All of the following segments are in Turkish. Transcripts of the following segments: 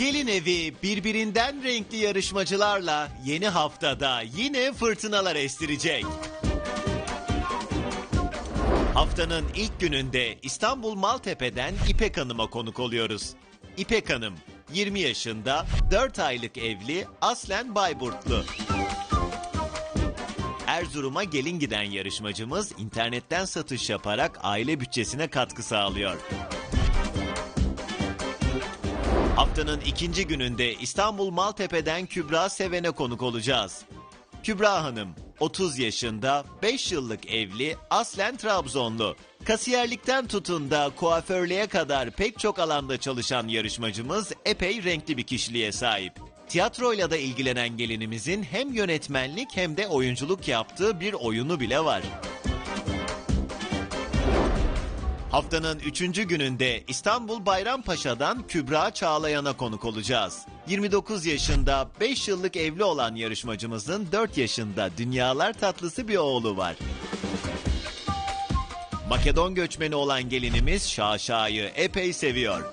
Gelin evi birbirinden renkli yarışmacılarla yeni haftada yine fırtınalar estirecek. Haftanın ilk gününde İstanbul Maltepe'den İpek Hanım'a konuk oluyoruz. İpek Hanım 20 yaşında, 4 aylık evli, aslen Bayburtlu. Erzurum'a gelin giden yarışmacımız internetten satış yaparak aile bütçesine katkı sağlıyor. Haftanın ikinci gününde İstanbul Maltepe'den Kübra Seven'e konuk olacağız. Kübra Hanım 30 yaşında, 5 yıllık evli, aslen Trabzonlu. Kasiyerlikten tutun da kuaförlüğe kadar pek çok alanda çalışan yarışmacımız epey renkli bir kişiliğe sahip. Tiyatroyla da ilgilenen gelinimizin hem yönetmenlik hem de oyunculuk yaptığı bir oyunu bile var. Haftanın üçüncü gününde İstanbul Bayrampaşa'dan Kübra Çağlayan'a konuk olacağız. 29 yaşında 5 yıllık evli olan yarışmacımızın 4 yaşında dünyalar tatlısı bir oğlu var. Makedon göçmeni olan gelinimiz Şaşa'yı epey seviyor.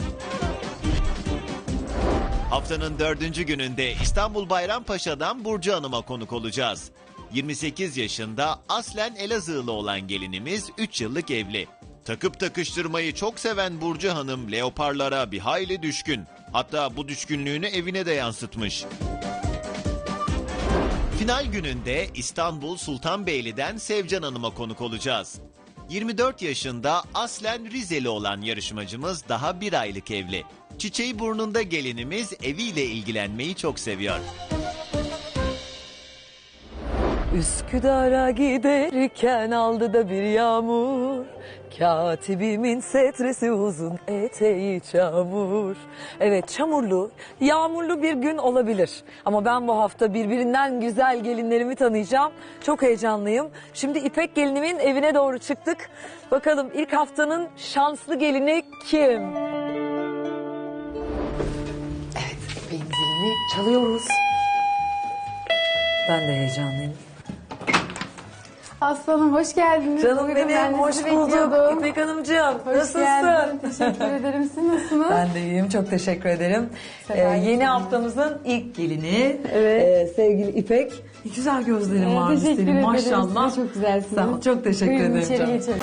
Haftanın dördüncü gününde İstanbul Bayrampaşa'dan Burcu Hanım'a konuk olacağız. 28 yaşında aslen Elazığlı olan gelinimiz 3 yıllık evli. Takıp takıştırmayı çok seven Burcu Hanım leoparlara bir hayli düşkün. Hatta bu düşkünlüğünü evine de yansıtmış. Final gününde İstanbul Sultanbeyli'den Sevcan Hanım'a konuk olacağız. 24 yaşında aslen Rizeli olan yarışmacımız daha bir aylık evli. Çiçeği burnunda gelinimiz eviyle ilgilenmeyi çok seviyor. Üsküdar'a giderken aldı da bir yağmur. Katibimin setresi uzun eteği çamur. Evet çamurlu, yağmurlu bir gün olabilir. Ama ben bu hafta birbirinden güzel gelinlerimi tanıyacağım. Çok heyecanlıyım. Şimdi İpek gelinimin evine doğru çıktık. Bakalım ilk haftanın şanslı gelini kim? Evet İpek'in zilini çalıyoruz. Ben de heyecanlıyım Aslanım hoş geldiniz. Canım Buyurun, ben benim, de hoş sizi bulduk. bekliyordum. İpek Hanımcığım, Hoş nasılsın? geldin. Teşekkür ederim. Siz nasılsınız? Ben de iyiyim, çok teşekkür ederim. Ee, Sefer yeni getirdin. haftamızın ilk gelini, Evet. ee, sevgili İpek. Ne güzel gözlerin Ee, var teşekkür senin ederim. maşallah. Siz de çok güzelsiniz. Sağ ol, çok teşekkür Buyurun ederim içeri canım. geçelim.